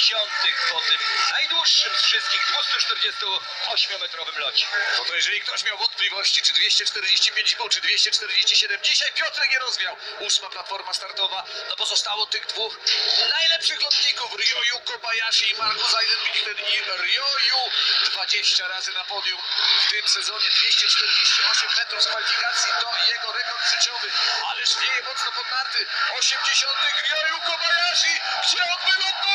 po tym najdłuższym z wszystkich 248-metrowym locie. No to jeżeli ktoś miał wątpliwości, czy 245,5, czy 247, dzisiaj Piotrek je rozwiał. Ósma platforma startowa, no bo zostało tych dwóch najlepszych lotników, Ryoyu Kobayashi i Markus Eisenbichler i Ryoyu 20 razy na podium w tym sezonie. 248 metrów z kwalifikacji to jego rekord życiowy, ależ wieje mocno pod narty. 80 Ryoyu Kobayashi, gdzie on wyląduje?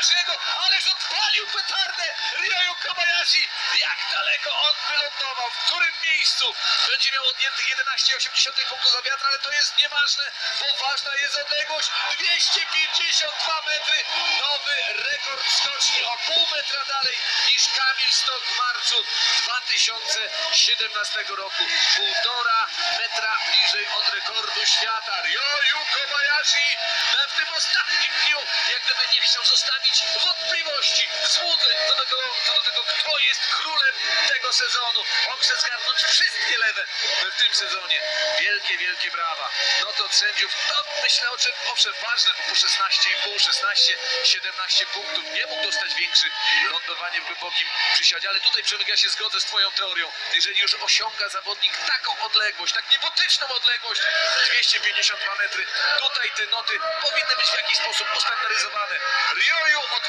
Kobayashiego, ależ odpalił petardę Ryoyu Kobayashi. Jak daleko on wylądował, w którym miejscu? Będzie miał odjętych 11,8 punktu za wiatr, ale to jest nieważne, bo ważna jest odległość 252 metry. Nowy rekord skoczni o pół metra dalej niż Kamil Stok w marcu 2017 roku. Półtora metra bliżej od rekordu świata. Ryoyu Kobayashi tym ostatnim dniu, jak gdyby nie chciał zostawić wątpliwości, złudzeń co do tego, co do tego kto jest królem tego sezonu. On chce zgarnąć wszystkie lewe w tym sezonie. Wielkie, wielkie brawa. No to od sędziów, to myślę, o czym, owszem, ważne, bo po 16,5, 16, 17 punktów nie mógł dostać większy lądowanie w głębokim przysiadzie, ale tutaj Przemek, ja się zgodzę z twoją teorią. Jeżeli już osiąga zawodnik taką odległość, tak niebotyczną odległość, 252 metry, tutaj te noty powinny być w jakiś sposób ustandaryzowane. Ryoyu od